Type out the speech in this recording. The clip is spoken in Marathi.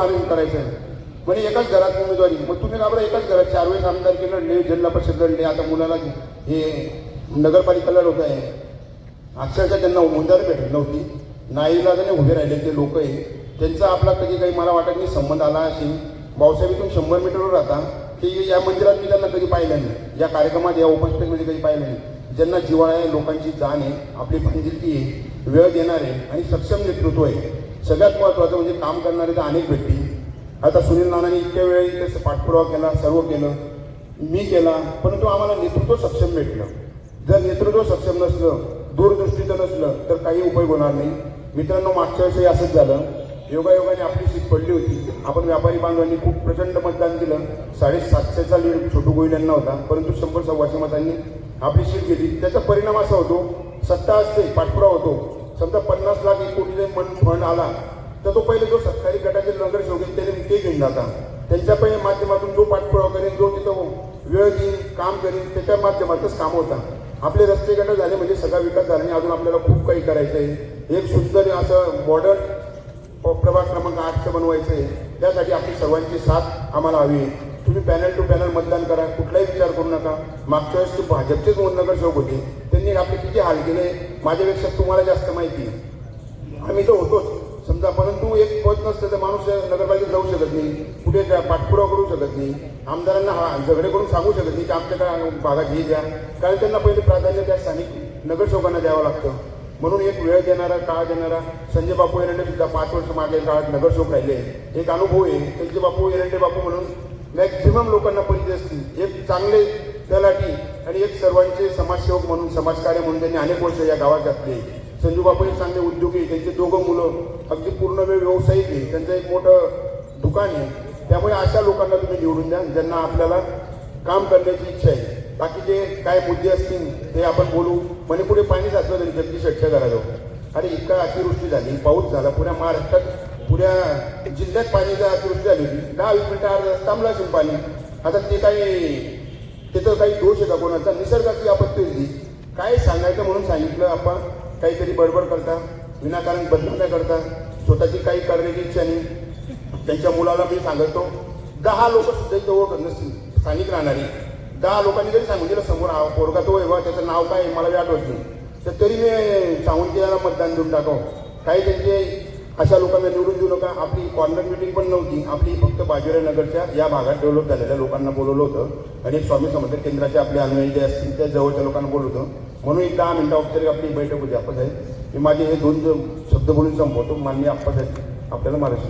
मार्ग करायचं आहे. म्हणजे एकाच घरात उमेदवारी. मग तुम्ही का बरं एकाच घरात चार वेळेस आमदारकी लढले जिल्हा परिषद लढले आता मुलाला हे नगरपालिकेला लोक आहे. अक्षरशः त्यांना उमेदवार भेटत नव्हती. नाईलाजाने उभे राहिले ते लोक आहे. त्यांचा आपला कधी काही मला वाटत नाही संबंध आला असेल. भाऊसाहेब इथून शंभर मीटरवर राहता. की या मंदिरात मी त्यांना कधी पाहिलं नाही. या कार्यक्रमात या उपस्थितीमध्ये कधी पाहिलं नाही. ज्यांना जिव्हाळा आहे लोकांची जाण आहे. आपली बांधिलकी आहे. वेळ देणार आहे. आणि सक्षम नेतृत्व आहे. सगळ्यात महत्त्वाचं म्हणजे काम करणारे तर अनेक व्यक्ती. आता सुनील नानांनी इतक्या वेळ इथे पाठपुरावा केला सर्व केलं मी केला परंतु आम्हाला नेतृत्व सक्षम भेटलं. जर नेतृत्व सक्षम नसलं दूरदृष्टीचं नसलं तर काही उपयोग होणार नाही. मित्रांनो मागच्या वेळेसही असंच झालं. योगायोगाने आपली सीट पडली होती. आपण व्यापारी बांधवांनी खूप प्रचंड मतदान दिलं साडेसातशेचा लीड छोटू गोईल यांना होता परंतु शंभर सव्वाशे मतांनी आपली सीट गेली त्याचा परिणाम असा होतो सत्ता असते पाठपुरावा होतो. समजा पन्नास लाख एक कोटीचे मन फंड आला तर तो पहिले जो सरकारी गटाचे नगरसेवक आहेत त्याने ते घेऊन जाता. त्यांच्या पहिले माध्यमातून जो पाठपुरावा करेन जो तिथं वेळ देईल काम करेन त्याच्या माध्यमातच काम होतं आपले रस्ते गट झाले म्हणजे सगळा विकास झाला आणि अजून आपल्याला खूप काही करायचं आहे. एक सुंदर असं मॉडर्न प्रभाग क्रमांक आठचं बनवायचं आहे. त्यासाठी आपली सर्वांची साथ आम्हाला हवी आहे. तुम्ही पॅनल टू पॅनल मतदान करा. कुठलाही विचार करू नका. मागच्या वेळेस ते भाजपचेच नगरसेवक होते. त्यांनी आपले किती हाल केले माझ्यापेक्षा तुम्हाला जास्त माहिती आहे. आम्ही तर होतोच. समजा परंतु एक पद नसतं तर माणूस नगरपालिकेत जाऊ शकत नाही कुठे पाठपुरावा करू शकत नाही आमदारांना हा झगडे करून सांगू शकत नाही की आमच्या भागात हे द्या. कारण त्यांना पहिले प्राधान्य त्या स्थानिक नगरसेवकांना द्यावं लागतं. म्हणून एक वेळ देणारा काळ देणारा संजय बापू एरंडे सुद्धा पाच वर्ष मागे काळात नगरसेवक राहिले. एक अनुभव आहे. संजय बापू एरंडे बापू म्हणून मॅक्झिमम लोकांना परिचय असतील. एक चांगले तलाठी एक सर्वांचे समाजसेवक म्हणून समाजकार्य म्हणून त्यांनी अनेक वर्ष या गावात घातले. संजू बापू हे चांगले उद्योगी त्यांचे दोघं मुलं अगदी पूर्ण वेळ व्यावसायिक आहे त्यांचं एक मोठं दुकान आहे. त्यामुळे अशा लोकांना तुम्ही निवडून द्या ज्यांना आपल्याला काम करण्याची इच्छा आहे. बाकीचे काय मुद्दे असतील ते आपण बोलू. म्हणे पुढे पाणी साचलं तरी जगदीश शेटच्या घराजवळ अरे इतका अतिवृष्टी झाली पाऊस झाला पुऱ्या महाराष्ट्रात पुऱ्या जिल्ह्यात पाण्याची अतिवृष्टी झाली होती. दहा वीस मिनिटं अर्धा तास थांबला असेल पाणी आता ते काही त्याचा काही दोष आहे का कोणाचा? निसर्गाची आपत्ती होती. काय सांगायचं म्हणून सांगितलं आपण? काहीतरी बडबड करता विनाकारण बदनाम नाही करता स्वतःची काही करण्याची इच्छा नाही. त्यांच्या मुलाला मी सांगतो दहा लोक सुद्धा इथं स्थानिक राहणारी. दहा लोकांनी जरी सांगून दिलं समोर हा पोरगा तो आहे त्याचं नाव काय आहे, मला आठवत नाही. तर तरी मी सांगून त्याला मतदान देऊन टाकावं. काही त्यांचे अशा लोकांना निवडून देऊ नका. आपली कॉर्नर मिटिंग पण नव्हती. आपली फक्त बाजीराव नगरच्या या भागात डेव्हलप झालेल्या लोकांना बोलवलं होतं. आणि स्वामी समर्थ केंद्राचे आपले अनुयायी जे असतील त्या जवळच्या लोकांना बोलवलं होतं. म्हणून एक दहा मिनटं औपचारिक आपली बैठक होती आपण मी माझे हे दोन शब्द बोलून संपवतो. माननीय आपण आपल्याला महाराष्ट्र